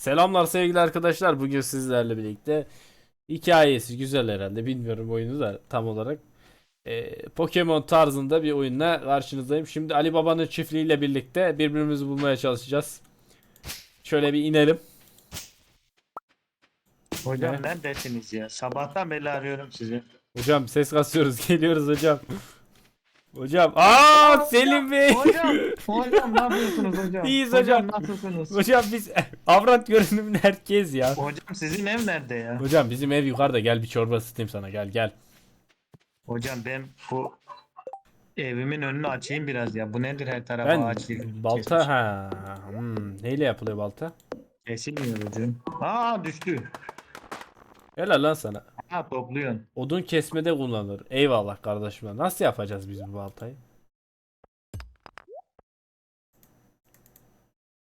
Selamlar sevgili arkadaşlar. Bugün sizlerle birlikte hikayesi güzel herhalde. Bilmiyorum oyunu da tam olarak. Ee, Pokemon tarzında bir oyunla karşınızdayım. Şimdi Ali Baba'nın çiftliğiyle birlikte birbirimizi bulmaya çalışacağız. Şöyle bir inelim. Hocam Ne? neredesiniz ya? Sabahtan beri arıyorum sizi. Hocam ses kasıyoruz. Geliyoruz hocam. Hocam. Aa Selim Bey. Hocam, hocam ne yapıyorsunuz hocam? İyiyiz hocam. nasılsınız? Hocam biz avrat görünümlü herkes ya. Hocam sizin ev nerede ya? Hocam bizim ev yukarıda. Gel bir çorba ısıtayım sana. Gel gel. Hocam ben bu evimin önünü açayım biraz ya. Bu nedir her tarafa Ben ağaç balta ha. Hmm, neyle yapılıyor balta? Kesilmiyor hocam. Aa düştü. Helal lan sana. Ha topluyorsun. Odun kesmede kullanılır. Eyvallah kardeşim. Nasıl yapacağız biz bu baltayı?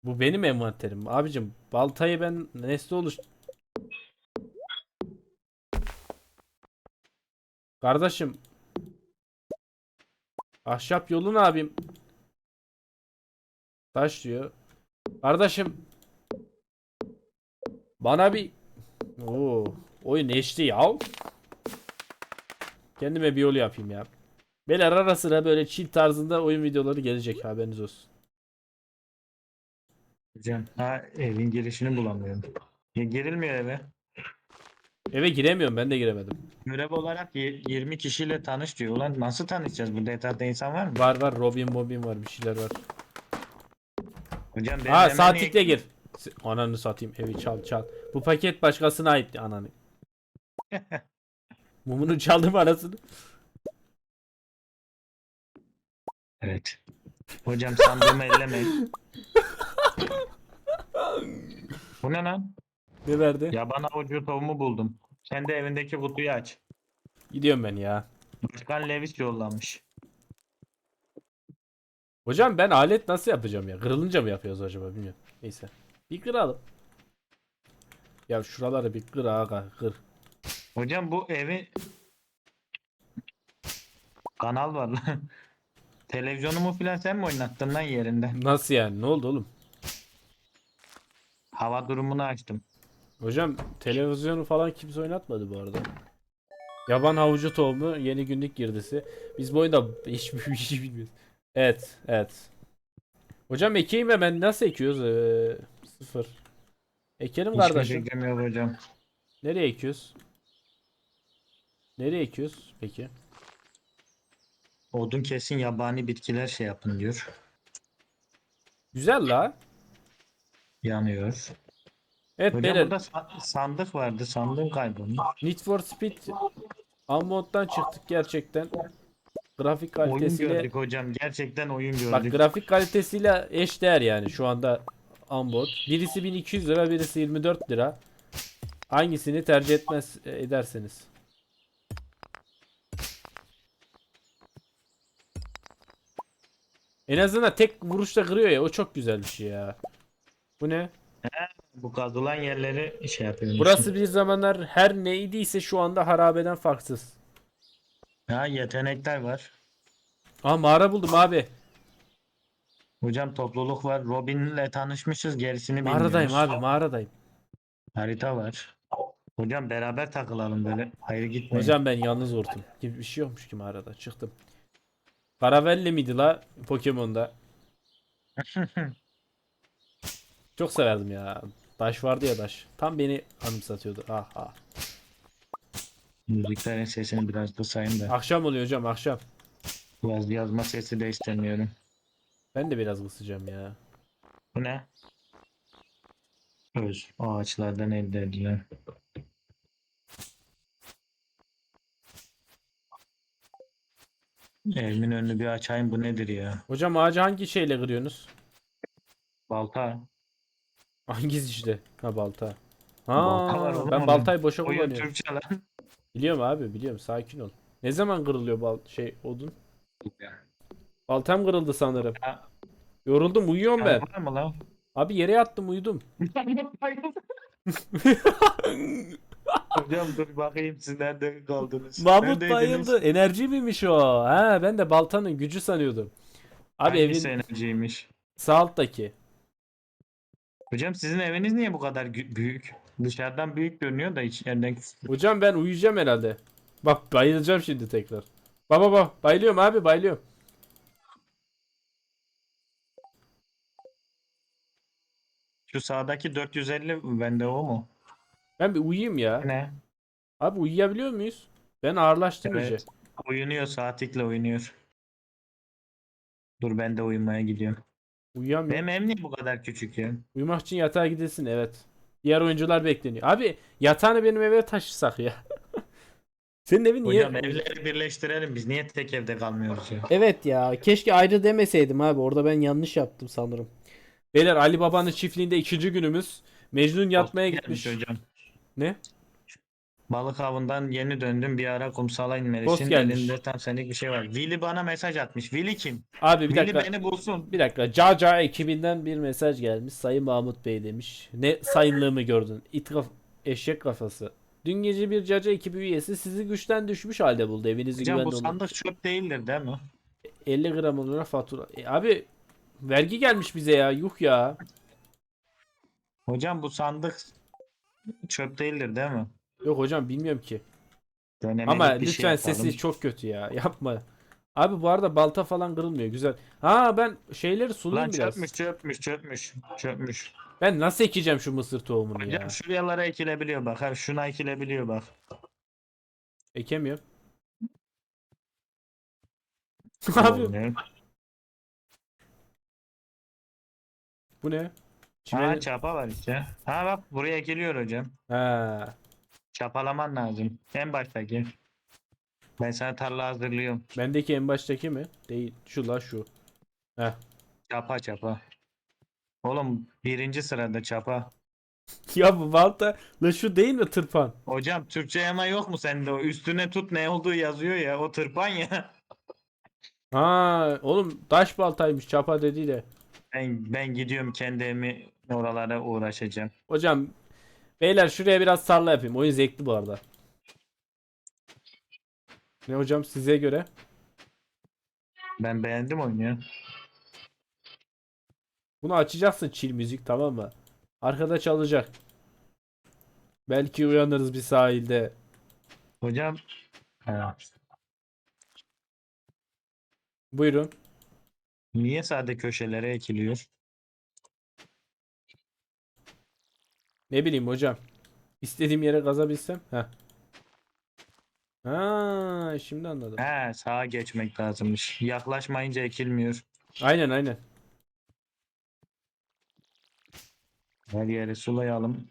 Bu benim envanterim. Abicim baltayı ben nesne oluş... Kardeşim. Ahşap yolun abim. Taş diyor. Kardeşim. Bana bir... Oo, oyun HD ya. Kendime bir yol yapayım ya. Beyler ara sıra böyle chill tarzında oyun videoları gelecek haberiniz olsun. Hocam ha evin girişini bulamıyorum. Ya girilmiyor eve. Eve giremiyorum ben de giremedim. Görev olarak y- 20 kişiyle tanış diyor. Ulan nasıl tanışacağız? Burada etrafta insan var mı? Var var Robin Bobin var bir şeyler var. Hocam ben Ha hemen saatlikle gir. S- Ananı satayım evi çal çal. Bu paket başkasına aitti ananı. Mumunu çaldım anasını. Evet. Hocam sandığımı ellemeyin. Bu ne lan? Ne verdi? Yaban avucu tohumu buldum. Sen de evindeki kutuyu aç. Gidiyorum ben ya. Başkan Levis yollamış. Hocam ben alet nasıl yapacağım ya? Kırılınca mı yapıyoruz acaba bilmiyorum. Neyse. Bir kıralım. Ya şuraları bir kır aga kır. Hocam bu evi kanal var lan. Televizyonumu filan sen mi oynattın lan yerinde? Nasıl yani? Ne oldu oğlum? Hava durumunu açtım. Hocam televizyonu falan kimse oynatmadı bu arada. Yaban havucu tohumu yeni günlük girdisi. Biz bu oyunda hiçbir şey bilmiyoruz. Evet, evet. Hocam ekeyim hemen nasıl ekiyoruz? Ee, sıfır. Ekelim Hiçbir kardeşim. fikrim yok hocam. Nereye ekiyoruz? Nereye ekiyoruz peki? Odun kesin yabani bitkiler şey yapın diyor. Güzel la. Yanıyor. Evet Hocam beyler. burada sa- sandık vardı. Sandığım kaybolmuş. Need for Speed Unmod'dan çıktık gerçekten. Grafik Oyun kalitesiyle gördük hocam. Gerçekten oyun gördük. Bak grafik kalitesiyle eşdeğer yani şu anda Unbot. Birisi 1200 lira, birisi 24 lira. Hangisini tercih etmez e, ederseniz. En azından tek vuruşta kırıyor ya o çok güzel bir şey ya. Bu ne? Bu kazılan yerleri şey yapıyormuş. Burası bir zamanlar her neydiyse şu anda harabeden farksız. Ha yetenekler var. Aa mağara buldum abi. Hocam topluluk var. Robin'le tanışmışız. Gerisini bilmiyoruz. Mağaradayım abi mağaradayım. Harita var. Hocam beraber takılalım böyle. Hayır gitmeyin. Hocam ben yalnız vurdum. Gibi bir şey yokmuş ki mağarada. Çıktım. Karavelli miydi la Pokemon'da? Çok severdim ya. Daş vardı ya Daş. Tam beni anımsatıyordu. Ah ah. Müziklerin sesini biraz kısayım da. Akşam oluyor hocam akşam. Biraz yazma sesi de istemiyorum. Ben de biraz kısacağım ya. Bu ne? Öz. Ağaçlardan elde edilen. Evimin önünü bir açayım. Bu nedir ya? Hocam ağacı hangi şeyle kırıyorsunuz? Balta. Hangisi işte? Ha balta. Ha, Balta var oğlum ben onun. baltayı boşa Oyun kullanıyorum. Türkçe lan. Biliyorum abi biliyorum sakin ol. Ne zaman kırılıyor bal şey odun? Baltam kırıldı sanırım. Yoruldum uyuyorum ben. Var mı lan? Abi yere yattım uyudum. Hocam dur bakayım siz nerede kaldınız? Mahmut Neredeydiniz? bayıldı. Enerji miymiş o? Ha ben de baltanın gücü sanıyordum. Abi Hangisi evin enerjiymiş? sağ alttaki. Hocam sizin eviniz niye bu kadar gü- büyük? Dışarıdan büyük görünüyor da içeriden küçük. Hocam ben uyuyacağım herhalde. Bak bayılacağım şimdi tekrar. Baba baba bayılıyorum abi bayılıyorum. Şu sağdaki 450 bende o mu? Ben bir uyuyayım ya. Ne? Abi uyuyabiliyor muyuz? Ben ağırlaştım Evet. iyice. Uyunuyor saatlikle oynuyor. Dur ben de uyumaya gidiyorum. Uyuyamıyorum. Benim niye bu kadar küçük ya? Uyumak için yatağa gidesin evet. Diğer oyuncular bekleniyor. Abi yatağını benim eve taşısak ya. Senin evin niye? Hocam evleri birleştirelim biz niye tek evde kalmıyoruz ya? Evet ya keşke ayrı demeseydim abi orada ben yanlış yaptım sanırım. Beyler Ali Baba'nın çiftliğinde ikinci günümüz. Mecnun yatmaya gitmiş. hocam. Ne? Balık avından yeni döndüm bir ara kumsala Post inmelisin. gelmiş. Elinde tam senlik bir şey var. Willy bana mesaj atmış. Willy kim? Abi bir Willy dakika. beni bulsun. Bir dakika. Caca ekibinden bir mesaj gelmiş. Sayın Mahmut Bey demiş. Ne sayınlığımı gördün? İt kaf- eşek kafası. Dün gece bir Caca ekibi üyesi sizi güçten düşmüş halde buldu. Evinizi Hocam bu güvende olun. sandık çöp değildir değil mi? 50 gram olarak fatura. E, abi vergi gelmiş bize ya. Yuh ya. Hocam bu sandık çöp değildir değil mi? Yok hocam bilmiyorum ki. Denemelik Ama bir şey lütfen yapalım. sesi çok kötü ya. Yapma. Abi bu arada balta falan kırılmıyor. Güzel. Ha ben şeyleri Lan sulayayım biraz. çöpmüş çöpmüş çöpmüş çöpmüş. Ben nasıl ekeceğim şu mısır tohumunu Hocam ya? şuralara ekilebiliyor bak. Ha, şuna ekilebiliyor bak. Ekemiyorum. Abi bu ne? Ha Çimen... çapa var işte. Ha bak buraya ekiliyor hocam. Ha. Çapalaman lazım. En baştaki. Ben sana tarla hazırlıyorum. Bendeki en baştaki mi? Değil. Şu la şu. Heh. Çapa çapa. Oğlum birinci sırada çapa. Ya bu balta la şu değil mi tırpan? Hocam Türkçe yama yok mu sende o? Üstüne tut ne olduğu yazıyor ya. O tırpan ya. Ha oğlum taş baltaymış çapa dedi de. Ben, ben gidiyorum kendi evimi oralara uğraşacağım. Hocam beyler şuraya biraz tarla yapayım. Oyun zevkli bu arada. Ne hocam size göre? Ben beğendim oyunu ya. Bunu açacaksın chill müzik tamam mı? Arkada çalacak. Belki uyanırız bir sahilde. Hocam. Ha. Buyurun. Niye sade köşelere ekiliyor? Ne bileyim hocam. İstediğim yere kazabilsem. Heh. Ha, şimdi anladım. He sağa geçmek lazımmış. Yaklaşmayınca ekilmiyor. Aynen aynen. Her yeri sulayalım.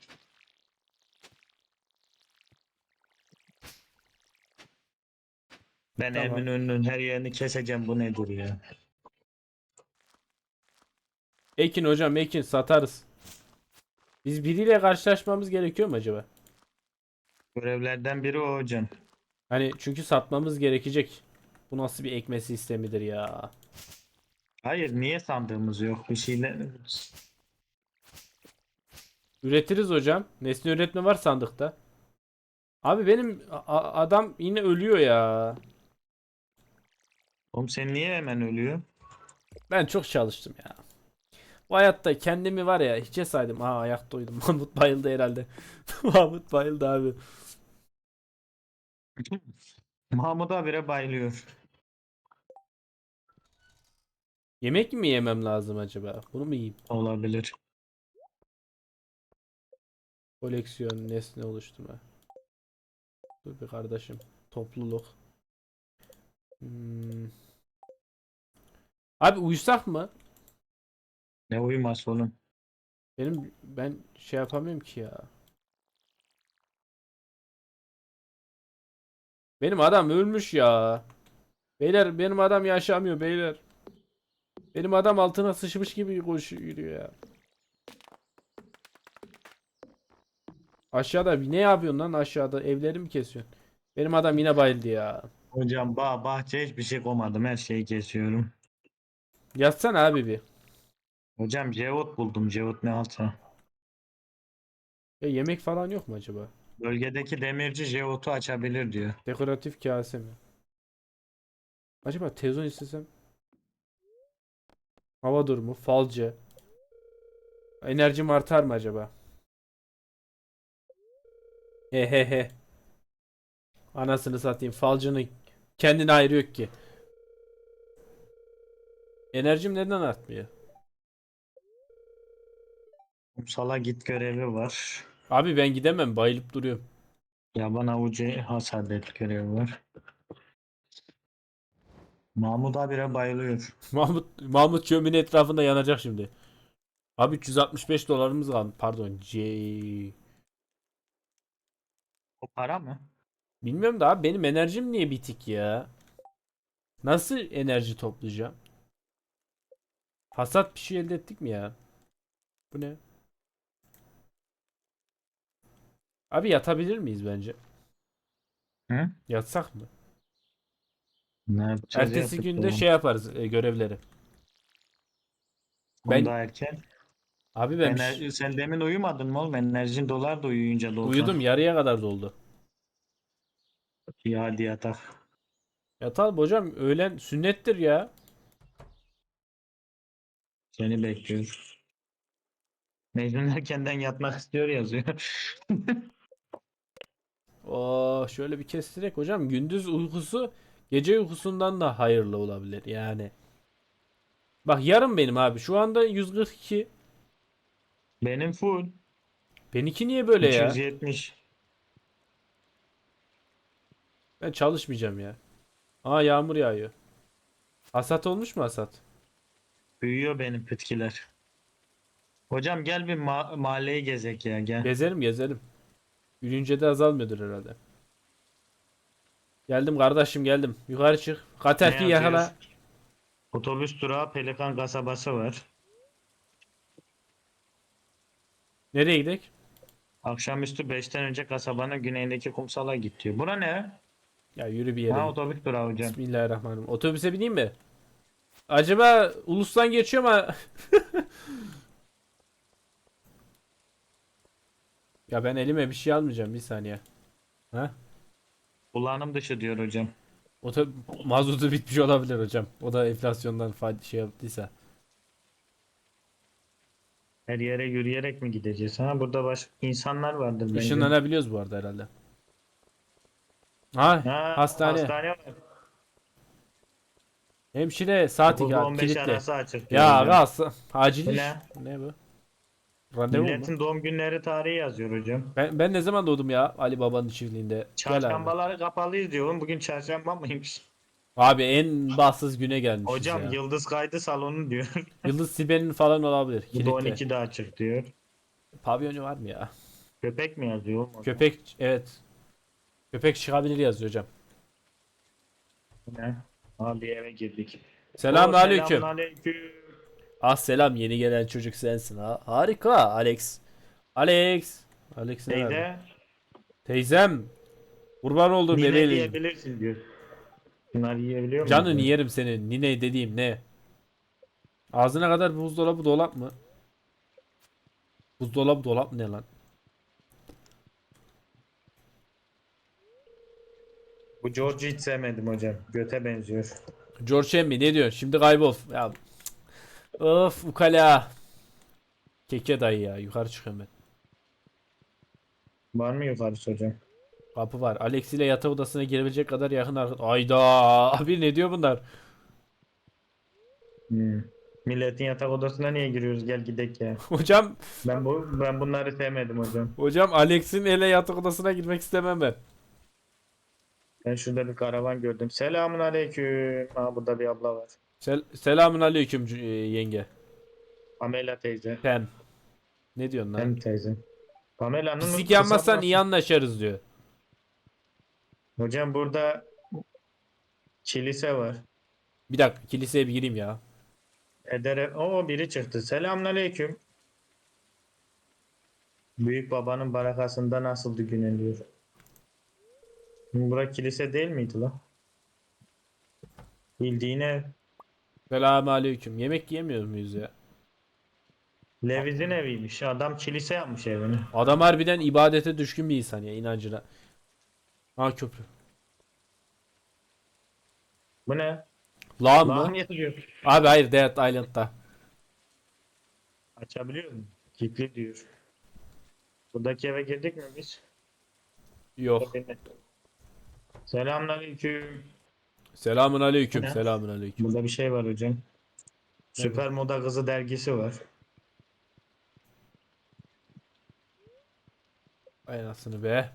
Ben Tamam. evimin önünün her yerini keseceğim. Bu nedir ya? Ekin hocam ekin satarız. Biz biriyle karşılaşmamız gerekiyor mu acaba? Görevlerden biri o hocam. Hani çünkü satmamız gerekecek. Bu nasıl bir ekme sistemidir ya? Hayır niye sandığımız yok? Bir şeyler... Üretiriz hocam. Nesne üretme var sandıkta. Abi benim adam yine ölüyor ya. Oğlum sen niye hemen ölüyor? Ben çok çalıştım ya. Bu hayatta kendimi var ya hiçe saydım. Aa ayakta uyudum. Mahmut bayıldı herhalde. Mahmut bayıldı abi. Mahmut abire bayılıyor. Yemek mi yemem lazım acaba? Bunu mu yiyeyim? Olabilir. Koleksiyon, nesne oluşturma. Dur bir kardeşim. Topluluk. Hmm. Abi uyusak mı? Ne uyuması oğlum? Benim ben şey yapamıyorum ki ya. Benim adam ölmüş ya. Beyler benim adam yaşamıyor beyler. Benim adam altına sıçmış gibi koşuyor yürüyor ya. Aşağıda ne yapıyorsun lan aşağıda evleri mi kesiyorsun? Benim adam yine bayıldı ya. Hocam bağ bahçe hiçbir şey koymadım. Her şeyi kesiyorum. Yatsana abi bir. Hocam Cevot buldum. Cevot ne alsa. Ya yemek falan yok mu acaba? Bölgedeki demirci Jevot'u açabilir diyor. Dekoratif kase mi? Acaba tezon istesem? Hava durumu, falcı. Enerjim artar mı acaba? He he he. Anasını satayım. Falcının kendine ayrı yok ki. Enerjim neden artmıyor? Kumsala git görevi var. Abi ben gidemem. Bayılıp duruyorum. Yaban avucu hasar et görevi var. Mahmut abire bayılıyor. Mahmut Mahmut çömün etrafında yanacak şimdi. Abi 365 dolarımız kaldı. Pardon. C O para mı? Bilmiyorum da abi benim enerjim niye bitik ya? Nasıl enerji toplayacağım? Hasat bir şey elde ettik mi ya? Bu ne? Abi yatabilir miyiz bence? Hı? Yatsak mı? Ne yapacağız? Ertesi günde şey yaparız e, görevleri. Ben- da erken. Abi ben bir Ener- şey- sen demin uyumadın mı oğlum? Enerjin dolar da uyuyunca doldu. uyudum yarıya kadar doldu. Ya hadi yatak. Yatalım hocam öğlen sünnettir ya. Seni bekliyor. Mecnun erkenden yatmak istiyor yazıyor. Oo şöyle bir kestirek hocam gündüz uykusu gece uykusundan da hayırlı olabilir yani. Bak yarım benim abi şu anda 142. Benim full. Benimki niye böyle ya? 270. Ben çalışmayacağım ya. Aa yağmur yağıyor. Hasat olmuş mu hasat? Büyüyor benim pitkiler. Hocam gel bir ma- mahalleyi gezek ya gel. Gezelim gezelim. Yürüyünce de azalmıyordur herhalde. Geldim kardeşim geldim. Yukarı çık. Katerki Ne yakala. yazıyor? Otobüs durağı Pelikan kasabası var. Nereye gidelim? Akşamüstü 5'ten önce kasabanın güneyindeki kumsala git diyor. Buna ne? Ya yürü bir yere. Ha otobüs durağı hocam. Bismillahirrahmanirrahim. Otobüse bineyim mi? Acaba ulustan geçiyor mu? ya ben elime bir şey almayacağım bir saniye. Ha? Kullanım dışı diyor hocam. Oto mazotu bitmiş olabilir hocam. O da enflasyondan şey yaptıysa. Her yere yürüyerek mi gideceğiz? Ha burada başka insanlar vardır bence. Işınlanabiliyoruz bu arada herhalde. Ha, Ha, hastane. hastane var. Hemşire saat 9 iki 15 kilitli. arası açık. diyor Ya gaz acil ne? Ne bu? Randevu mu? Milletin doğum günleri tarihi yazıyor hocam. Ben, ben ne zaman doğdum ya Ali Baba'nın çiftliğinde? Çarşambaları kapalıyız diyor. oğlum. Bugün çarşamba mıymış? Abi en bahtsız güne gelmişiz Hocam ya. yıldız kaydı salonu diyor. Yıldız Sibel'in falan olabilir. Bu da Kilitli. 12'de açık diyor. Pavyonu var mı ya? Köpek mi yazıyor oğlum? Köpek evet. Köpek çıkabilir yazıyor hocam. Ne? Abi eve girdik. Selam Oo, aleyküm. selamünaleyküm. Ah selam yeni gelen çocuk sensin ha. Harika Alex. Alex. Alex ne verdi? Teyze Teyzem. Kurban olduğum nine bebeğim. diyebilirsin diyor. Bunlar yiyebiliyor mu? Canını yerim senin. Nine dediğim ne? Ağzına kadar buzdolabı dolap mı? Buzdolabı dolap ne lan? Bu George'u hiç sevmedim hocam. Göte benziyor. George Henry ne diyorsun? Şimdi kaybol. Ya. Of ukala. Keke dayı ya. Yukarı çıkıyorum ben. Var mı yukarısı hocam? Kapı var. Alex ile yatak odasına girebilecek kadar yakın arkadaş. Ayda. Abi ne diyor bunlar? Hmm. Milletin yatak odasına niye giriyoruz? Gel gidek ya. Hocam Ben bu ben bunları sevmedim hocam. hocam Alex'in ele yatak odasına girmek istemem ben. Ben şurada bir karavan gördüm. Selamun aleyküm. Ha burada bir abla var. Sel Selamun aleyküm c- e, yenge. Pamela teyze. Pem. Ne diyorsun lan? Hem teyze. Pamela'nın Pislik yanmazsan iyi anlaşırız diyor. Hocam burada kilise var. Bir dakika kiliseye bir gireyim ya. Edere o biri çıktı. Selamünaleyküm. Büyük babanın barakasında nasıldı günün diyor. Bura kilise değil miydi la? Bildiğin ev. Selamun aleyküm. Yemek yiyemiyor muyuz ya? Leviz'in eviymiş. Adam kilise yapmış evini. Adam harbiden ibadete düşkün bir insan ya inancına. Ha köprü. Bu ne? Lan mı? yazıyor. Abi hayır Dead Island'da. Açabiliyor musun? Kilitli diyor. Buradaki eve girdik mi biz? Yok. Selamünaleyküm. Selamun aleyküm. Ne? Selamun aleyküm. Burada bir şey var hocam. Süper Moda Kızı dergisi var. Ay anasını be.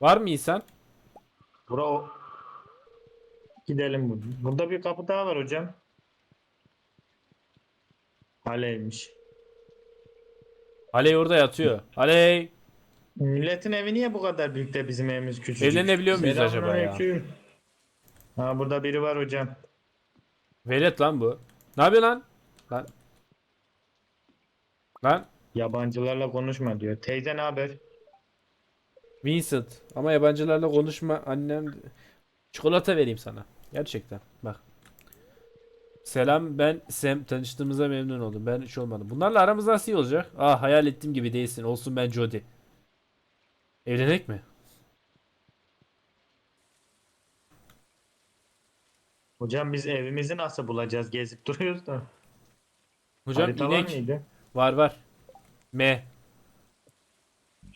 Var mı insan? Bura o. Gidelim buradan. Burada bir kapı daha var hocam. Aleymiş. Aley orada yatıyor. Aley. Milletin evi niye bu kadar büyük de bizim evimiz küçücük? Evlenebiliyor muyuz acaba ya? Selamünaleyküm. Ha burada biri var hocam. Velet lan bu. Ne yapıyor lan? Lan. Lan. Yabancılarla konuşma diyor. Teyze ne haber? Vincent. Ama yabancılarla konuşma annem. Çikolata vereyim sana. Gerçekten. Bak. Selam ben Sam. Tanıştığımıza memnun oldum. Ben hiç olmadım. Bunlarla aramız nasıl iyi olacak? Ah hayal ettiğim gibi değilsin. Olsun ben Jody. Evlenek mi? Hocam biz evimizi nasıl bulacağız? Gezip duruyoruz da. Hocam Harita var inek. mıydı? Var var. M.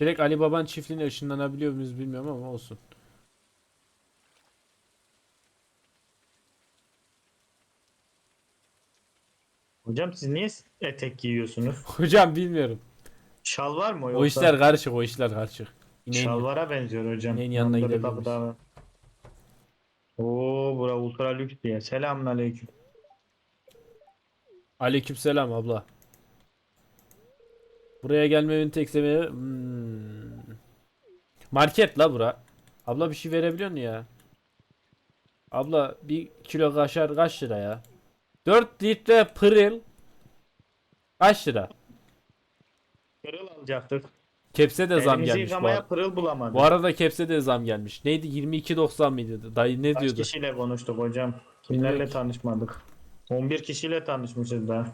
Direkt Ali Baba'nın çiftliğine ışınlanabiliyor muyuz bilmiyorum ama olsun. Hocam siz niye etek giyiyorsunuz? Hocam bilmiyorum. Şal var mı O yoksa? işler karışık, o işler karışık. İneğin- Şalvara benziyor hocam. İneğin yanına bir gidebiliriz. daha. Oo bura ultra lüks diye. Selamünaleyküm. Aleykümselam abla. Buraya gelmemin tek sebebi Hmm. Market la bura. Abla bir şey verebiliyor musun ya? Abla bir kilo kaşar kaç lira ya? 4 litre pırıl kaç lira? Pırıl alacaktık. Kepse de zam Elimizi gelmiş bu, yıkamaya ara- pırıl bulamadık. bu arada kepse de zam gelmiş. Neydi 22.90 mıydı? Dayı ne Kaç diyordu? kişiyle konuştuk hocam? Kimlerle Bilmiyorum. tanışmadık? 11 kişiyle tanışmışız daha.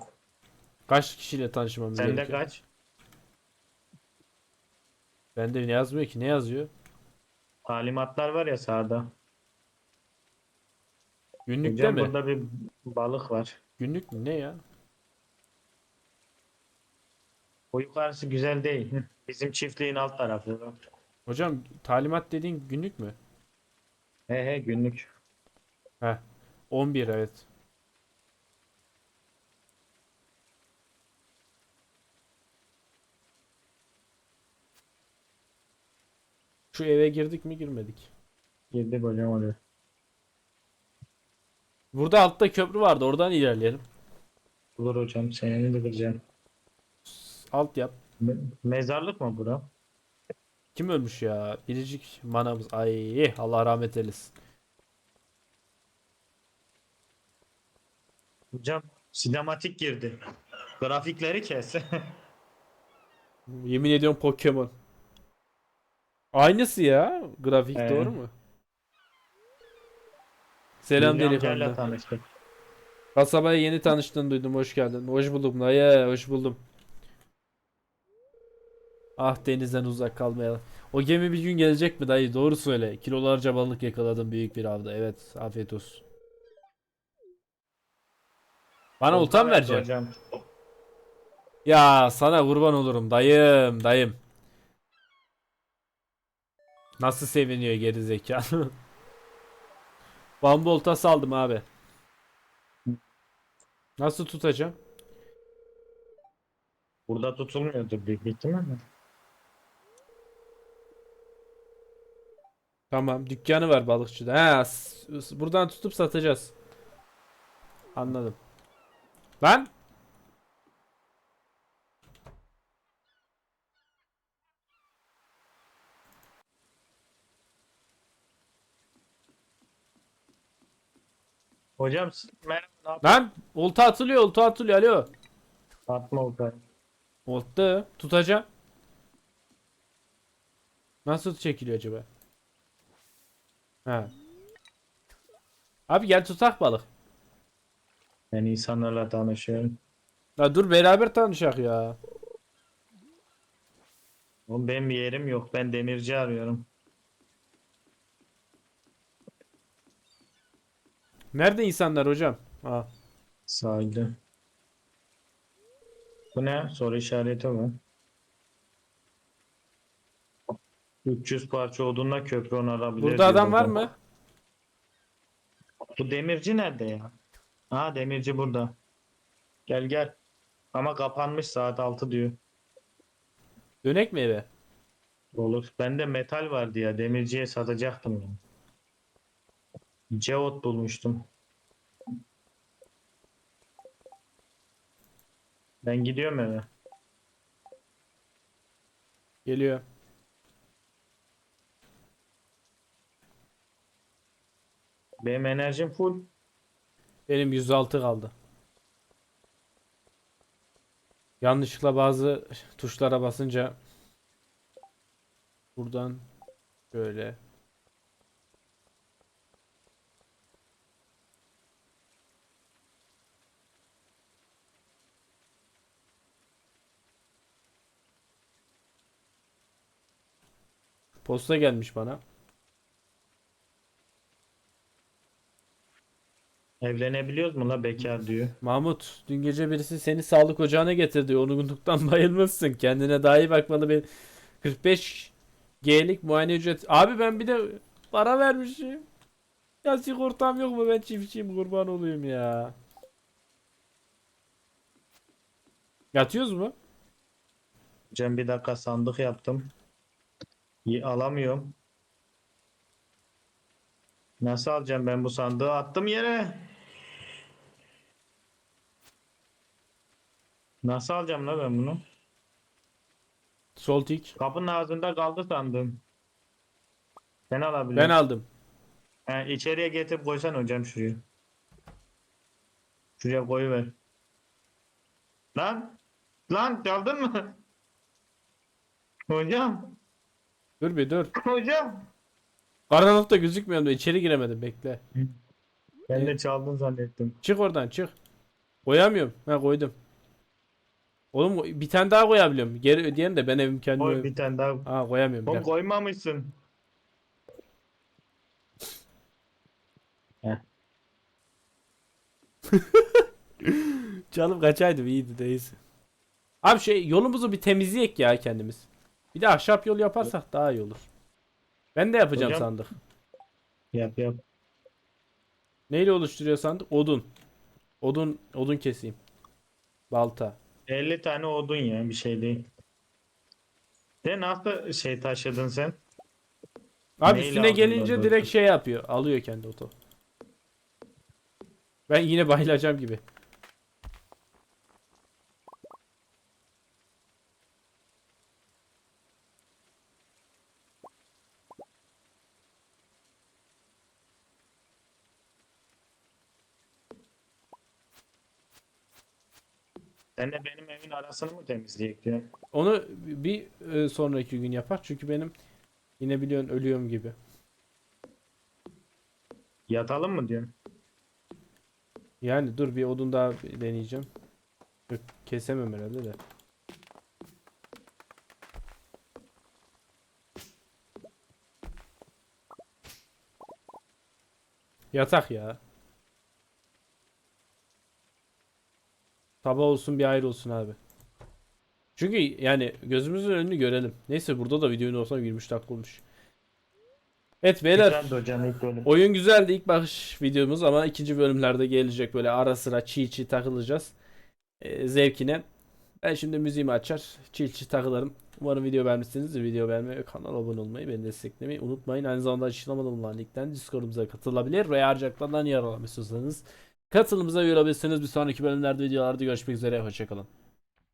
Kaç kişiyle tanışmamız Sende gerekiyor? kaç? Bende ne yazmıyor ki? Ne yazıyor? Talimatlar var ya sağda. Günlükte Hocam mi? burada bir balık var. Günlük mü? Ne ya? O yukarısı güzel değil. Bizim çiftliğin alt tarafı. Hocam talimat dediğin günlük mü? He he günlük. Heh. 11 evet. Şu eve girdik mi girmedik. Girdik hocam oraya. Burada altta köprü vardı oradan ilerleyelim. Olur hocam seni de kıracağım. Alt yap. Me- mezarlık mı bura? Kim ölmüş ya? Biricik manamız. Ay Allah rahmet eylesin. Hocam sinematik girdi. Grafikleri kes. Yemin ediyorum Pokemon. Aynısı ya. Grafik Ee. doğru mu? Selam Ünlü amcayla delikanlı. tanıştık. Kasabaya yeni tanıştığını duydum. Hoş geldin. Hoş buldum dayı. Hoş buldum. Ah denizden uzak kalmayalım. O gemi bir gün gelecek mi dayı? Doğru söyle. Kilolarca balık yakaladım büyük bir avda. Evet. Afiyet olsun. Bana verdi vereceksin? Hocam. Ya sana kurban olurum dayım dayım. Nasıl seviniyor geri zekalı. Bambu oltası aldım abi. Nasıl tutacağım? Burada tutulmuyordur büyük ihtimalle. Tamam dükkanı var balıkçıda. Ha, buradan tutup satacağız. Anladım. Lan Hocam merhaba ne yapıyorsun? lan olta atılıyor olta atılıyor alo. Atma oltayı. Olta tutacağım. Nasıl çekiliyor acaba? Ha. Abi gel tutak balık. Ben insanlarla tanışıyorum. La dur beraber tanışak ya. Oğlum benim bir yerim yok. Ben demirci arıyorum. Nerede insanlar hocam? Ha. Sahilde. Bu ne? Soru işareti var. 300 parça olduğunda köprü onarabilir. Burada adam var mı? Bu demirci nerede ya? Ha demirci burada. Gel gel. Ama kapanmış saat 6 diyor. Dönek mi eve? Olur. Bende metal vardı ya. Demirciye satacaktım ya. Cevot bulmuştum. Ben gidiyorum eve. Geliyor. Benim enerjim full. Benim 106 kaldı. Yanlışlıkla bazı tuşlara basınca buradan böyle Posta gelmiş bana. Evlenebiliyoruz mu la bekar diyor. Mahmut, dün gece birisi seni sağlık ocağına getirdi. Yorgunluktan bayılmışsın. Kendine daha iyi bakmalı. Bir 45 G'lik muayene ücret. Abi ben bir de para vermişim. Ya sigortam yok mu? Ben çiftçiyim kurban olayım ya. Yatıyoruz mu? Cem bir dakika sandık yaptım. İyi, alamıyorum. Nasıl alacağım ben bu sandığı? Attım yere. Nasıl alacağım la ben bunu? Sol tik. Kapının ağzında kaldı sandım. Ben Ben alabilirim. aldım. He, içeriye getirip koysan hocam şuraya. Şuraya koyuver. Lan! Lan çaldın mı? Hocam! Dur bir dur. Hocam! Karanlıkta gözükmüyorum da içeri giremedim. Bekle. Ben de çaldın zannettim. Çık oradan çık. Koyamıyorum. Ha koydum. Oğlum bir tane daha koyabiliyorum. Geri ödeyen de ben evim kendim. Koy bir tane daha. Ha koyamıyorum. Oğlum dakika. koymamışsın. Canım kaçaydı iyiydi değilse. Abi şey yolumuzu bir temizleyek ya kendimiz. Bir de ahşap yol yaparsak daha iyi olur. Ben de yapacağım Hocam- sandık. Yap yap. Neyle oluşturuyor sandık? Odun. Odun odun keseyim. Balta. 50 tane odun ya bir şey değil. De nasıl şey taşıdın sen? Abi Neyle üstüne aldın gelince direkt şey yapıyor. Alıyor kendi oto. Ben yine bayılacağım gibi. Sen de benim evin arasını mı temizleyecek. Onu bir e, sonraki gün yapar. Çünkü benim yine biliyorsun ölüyorum gibi. Yatalım mı diyor. Yani dur bir odun daha deneyeceğim. Yok, kesemem herhalde de. Yatak ya. Sabah olsun bir ayrı olsun abi. Çünkü yani gözümüzün önünü görelim. Neyse burada da videonun olsa 23 dakika olmuş. Evet beyler. Güzeldi hocam ilk bölüm. Oyun güzeldi ilk bakış videomuz ama ikinci bölümlerde gelecek böyle ara sıra çiğ çiğ takılacağız. Ee, zevkine. Ben şimdi müziğimi açar çiğ çiğ takılırım. Umarım video beğenmişsinizdir. Video beğenmeyi ve kanala abone olmayı, beni desteklemeyi unutmayın. Aynı zamanda açıklamada bulunan linkten Discord'umuza katılabilir ve harcaklardan yararlanmak istiyorsanız katılımıza üye olabilirsiniz. Bir sonraki bölümlerde videolarda görüşmek üzere. Hoşçakalın.